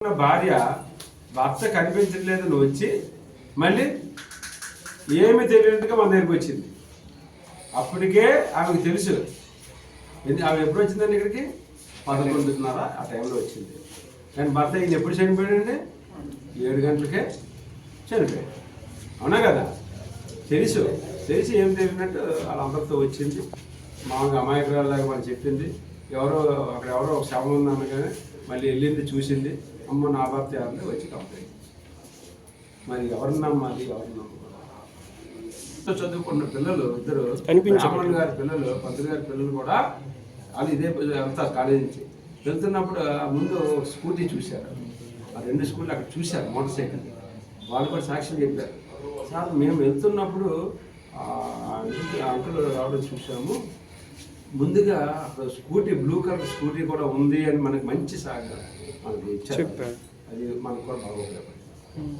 భార్య భర్త కనిపించట్లేదని వచ్చి మళ్ళీ ఏమి తెలియనట్టుగా మన దగ్గరికి వచ్చింది. అప్పటికే ఆమెకు తెలుసు. ఆమె ఎప్పుడు వచ్చిందండి ఇక్కడికి? పదకొండున్నర ఆ టైంలో వచ్చింది. కానీ భర్త ఈయన ఎప్పుడు చనిపోయాడండి? ఏడు గంటలకే చనిపోయాడు. అవునా కదా? తెలుసు. తెలిసి ఏం తెలియనట్టు వాళ్ళందరితో వచ్చింది. మామూలుగా అమాయకురాలాగా మనం చెప్పింది. ఎవరో అక్కడ ఎవరో ఒక శవం ఉందన్న కానీ మళ్ళీ వెళ్ళింది చూసింది. అమ్మ నా భర్త ఎవరిని వచ్చి కంప్లైంట్ మరి ఎవరిని నమ్మాలి ఎవరిని నమ్మాలి ఎంతో చదువుకున్న పిల్లలు ఇద్దరు బ్రాహ్మణ్ గారి పిల్లలు పంతులు గారి పిల్లలు కూడా వాళ్ళు ఇదే వెళ్తారు కాలేజీ నుంచి వెళ్తున్నప్పుడు ముందు స్కూటీ చూశారు. ఆ రెండు స్కూల్ అక్కడ చూశారు మోటార్ సైకిల్. వాళ్ళు కూడా సాక్ష్యం చెప్పారు. సార్ మేము వెళ్తున్నప్పుడు అంకుల్ రావడం చూసాము ముందుగా స్కూటీ బ్లూ కలర్ స్కూటీ కూడా ఉంది అని మనకి మంచి సాగా మనకి చెప్పారు. అది మనకు కూడా బాగా ఉపయోగపడింది.